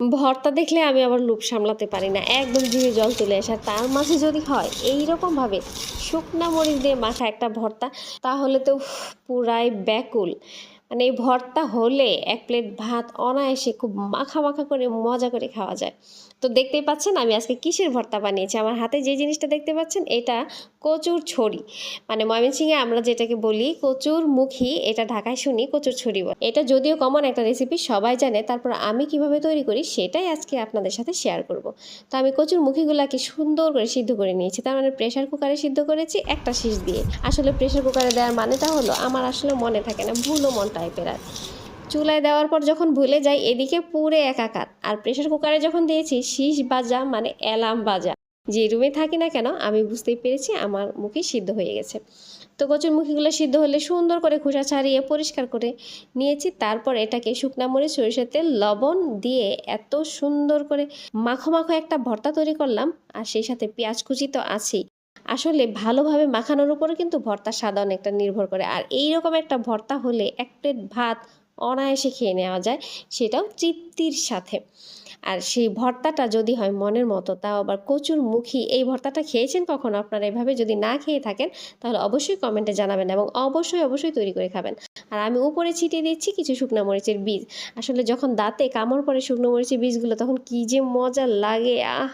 ভর্তা দেখলে আমি আবার লুপ সামলাতে পারি না। একদম জিভে জল চলে আসে। তার মাঝে যদি হয় এই রকমভাবে শুকনা মরিচ দিয়ে মাথা একটা ভর্তা, তাহলে তো পুরাই ব্যাকুল। মানে এই ভর্তা হলে এক প্লেট ভাত অনায়াসে খুব মাখা মাখা করে মজা করে খাওয়া যায়। তো দেখতেই পাচ্ছেন আমি আজকে কিসের ভর্তা বানিয়েছি? আমার হাতে যে জিনিসটা দেখতে পাচ্ছেন এটা কচুর ছড়ি মানে ময়মনসিংহে আমরা যেটাকে বলি কচুর মুখী, এটা ঢাকায় শুনি কচুর ছড়ি বলে। এটা যদিও কমন একটা রেসিপি সবাই জানে। তারপর আমি কীভাবে তৈরি করি সেটাই আজকে আপনাদের সাথে শেয়ার করব। তো আমি কচুর মুখীগুলাকে সুন্দর করে সিদ্ধ করে নিয়েছি। তার মানে প্রেশার কুকারে সিদ্ধ করেছি একটা শীষ দিয়ে। আসলে প্রেশার কুকারে দেওয়ার মানেটা হলো, আমার আসলে মনে থাকে না, ভুলও মন টাইপের আর। চুলায় দেওয়ার পর যখন ভুলে যাই, এদিকে পুরে একাকার। আর প্রেশার কুকারে যখন দিয়েছি, শীষ বাজা মানে অ্যালার্ম বাজা। যে রুমে থাকি না কেন, আমি বুঝতেই পেরেছি আমার মুখে সিদ্ধ হয়ে গেছে। তো কচুর মুখিগুলো সিদ্ধ হলে সুন্দর করে খোসা ছাড়িয়ে পরিষ্কার করে নিয়েছি। তারপর এটাকে শুকনা মরিচ, সরিষার তেল, লবণ দিয়ে এত সুন্দর করে মাখো মাখো একটা ভর্তা তৈরি করলাম। আর সেই সাথে পেঁয়াজ কুচি তো আছেই। আসলে ভালোভাবে মাখানোর উপরে কিন্তু ভর্তার স্বাদ অনেকটা নির্ভর করে। আর এই রকম একটা ভর্তা হলে এক প্লেট ভাত অনায়াসে খেয়ে নেওয়া যায়, সেটাও তৃপ্তির সাথে। আর সেই ভর্তাটা যদি হয় মনের মতো, তাও আবার কচুর মুখী, এই ভর্তাটা খেয়েছেন কখনো? আপনারা এভাবে যদি না খেয়ে থাকেন, তাহলে অবশ্যই কমেন্টে জানাবেন এবং অবশ্যই অবশ্যই তৈরি করে খাবেন। আর আমি উপরে ছিটিয়ে দিচ্ছি কিছু শুকনো মরিচের বীজ। আসলে যখন দাঁতে কামড় পড়ে শুকনো মরিচের বীজগুলো, তখন কী যে মজা লাগে, আহ!